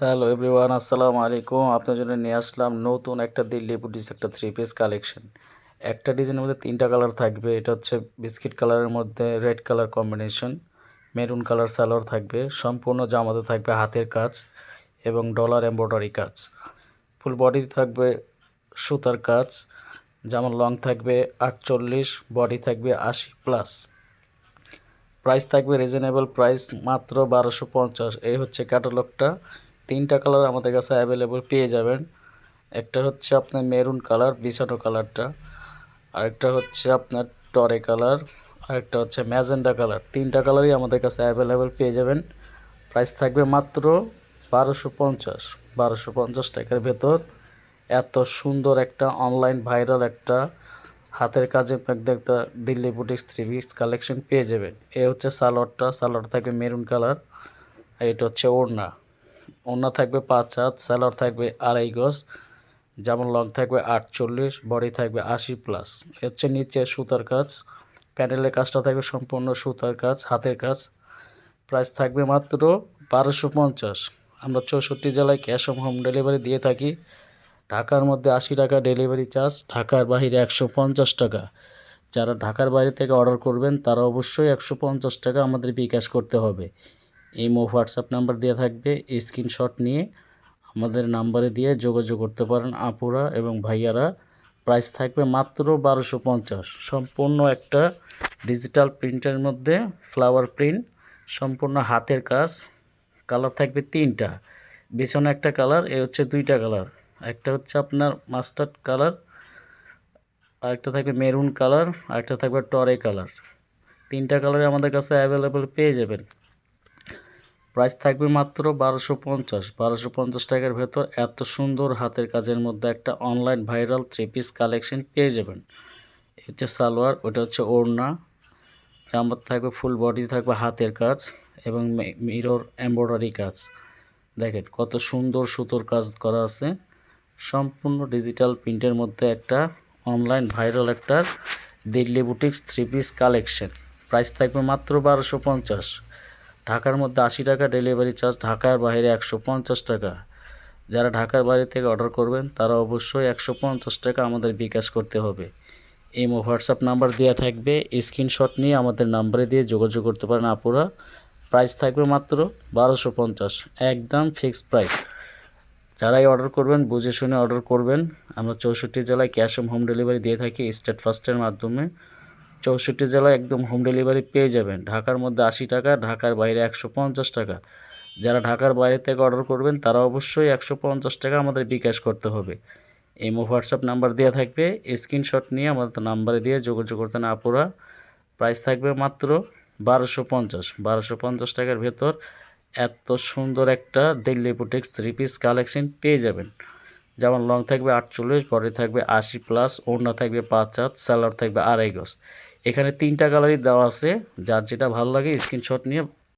Hello everyone আসসালামু আলাইকুম। আপনার জন্য নিয়ে আসলাম নতুন একটা দিল্লি বুটিস একটা থ্রি পিস কালেকশন একটা ডিজাইনের মধ্যে তিনটা কালার থাকবে। এটা হচ্ছে বিস্কিট কালারের মধ্যে red colour combination maroon colour salwar থাকবে, সম্পূর্ণ জামাতে থাকবে হাতের কাজ এবং ডলার এমব্রয়ডারি কাজ। ফুল বডিতে থাকবে সুতার কাজ, যেমন লং থাকবে আটচল্লিশ বডি থাকবে আশি প্লাস প্রাইস থাকবে রিজনেবল প্রাইস মাত্র বারোশো পঞ্চাশ। এই হচ্ছে ক্যাটালগটা তিনটা কালার আমাদের কাছে অ্যাভেলেবল পেয়ে যাবেন। একটা হচ্ছে আপনার মেরুন কালার বিছানো কালারটা আরেকটা হচ্ছে আপনার টরে কালার আরেকটা হচ্ছে ম্যাজেন্ডা কালার তিনটা কালারই আমাদের কাছে অ্যাভেলেবল পেয়ে যাবেন। প্রাইস থাকবে মাত্র বারোশো পঞ্চাশ। বারোশো পঞ্চাশ টাকার ভেতর এত সুন্দর একটা অনলাইন ভাইরাল একটা হাতের কাজে একটা Delhi boutiques three piece collection পেয়ে যাবেন। এ হচ্ছে সালোয়ারটা সালোয়ার থাকবে মেরুন কালার আর এটা হচ্ছে ওড়না। ওড়না থাকবে পাঁচ হাত সালোয়ার থাকবে আড়াই গজ যেমন লং থাকবে আটচল্লিশ, বডি থাকবে আশি প্লাস। হচ্ছে নিচে সুতার কাজ প্যানেলের কাজটা থাকবে সম্পূর্ণ সুতার কাজ, হাতের কাজ। প্রাইস থাকবে মাত্র বারোশো পঞ্চাশ। আমরা চৌষট্টি জেলায় ক্যাশ অন হোম ডেলিভারি দিয়ে থাকি। ঢাকার মধ্যে আশি টাকা ডেলিভারি চার্জ, ঢাকার বাইরে একশো পঞ্চাশ টাকা। যারা ঢাকার বাইরে থেকে অর্ডার করবেন, তারা অবশ্যই একশো পঞ্চাশ টাকা আমাদের বিকাশ করতে হবে। ইমো, হোয়াটসঅ্যাপ নাম্বার দেওয়া থাকবে। স্ক্রিনশট নিয়ে আমাদের নাম্বারে দিয়ে যোগাযোগ করতে পারেন আপুরা এবং ভাইয়ারা। প্রাইস থাকবে মাত্র বারোশো পঞ্চাশ। সম্পূর্ণ একটা ডিজিটাল প্রিন্টের মধ্যে ফ্লাওয়ার প্রিন্ট, সম্পূর্ণ হাতের কাজ। কালার থাকবে তিনটা। বিছনে একটা কালার, এ হচ্ছে দুইটা কালার। একটা হচ্ছে আপনার মাস্টার্ড কালার, আরেকটা থাকবে মেরুন কালার, আরেকটা থাকবে টরে কালার। তিনটা কালারে আমাদের কাছে অ্যাভেলেবেল পেয়ে যাবেন। প্রাইস থাকবে মাত্র বারোশো পঞ্চাশ। বারোশো পঞ্চাশ টাকার ভেতর এত সুন্দর হাতের কাজের মধ্যে একটা online viral three piece collection পেয়ে যাবেন। হচ্ছে সালোয়ার, ওটা হচ্ছে ওড়না। জামার থাকবে ফুল বডি থাকবে হাতের কাজ এবং মিরর এমব্রয়ডারি কাজ। দেখেন কত সুন্দর সুতোর কাজ করা আছে। সম্পূর্ণ ডিজিটাল প্রিন্টের মধ্যে একটা অনলাইন ভাইরাল একটা Delhi boutiques three piece collection price থাকবে মাত্র বারোশো পঞ্চাশ। ঢাকার মধ্যে আশি টাকা ডেলিভারি চার্জ ঢাকার বাইরে একশো পঞ্চাশ টাকা। যারা ঢাকার বাইরে থেকে অর্ডার করবেন, তারা অবশ্যই একশো পঞ্চাশ টাকা আমাদের বিকাশ করতে হবে। ইমো, হোয়াটসঅ্যাপ নাম্বার দেওয়া থাকবে। স্ক্রিনশট নিয়ে আমাদের নাম্বারে দিয়ে যোগাযোগ করতে পারেন আপুরা। প্রাইস থাকবে মাত্র বারোশো পঞ্চাশ, একদম ফিক্সড প্রাইস যারাই অর্ডার করবেন, বুঝে শুনে অর্ডার করবেন। আমরা চৌষট্টি জেলায় ক্যাশ অন হোম ডেলিভারি দিয়ে থাকি স্টেট ফার্স্টের মাধ্যমে। চৌষট্টি জেলায় একদম হোম ডেলিভারি পেয়ে যাবেন। ঢাকার মধ্যে আশি টাকা, ঢাকার বাইরে একশো পঞ্চাশ টাকা। যারা ঢাকার বাইরে থেকে অর্ডার করবেন, তারা অবশ্যই একশো পঞ্চাশ টাকা আমাদের বিকাশ করতে হবে। এমও হোয়াটসঅ্যাপ নাম্বার দেওয়া থাকবে। স্ক্রিনশট নিয়ে আমাদের নাম্বারে দিয়ে যোগাযোগ করতে না আপুরা প্রাইস থাকবে মাত্র বারোশো পঞ্চাশ। বারোশো পঞ্চাশ টাকার ভেতর এত সুন্দর একটা Delhi boutiques three piece collection পেয়ে যাবেন। যেমন লং থাকবে আটচল্লিশ বডি থাকবে আশি প্লাস ওড়না থাকবে পাঁচ হাত স্যালার থাকবে আড়াই গজ। এখানে তিনটা কালারই দেওয়া আছে, যার যেটা ভালো লাগে স্ক্রিনশট নিয়ে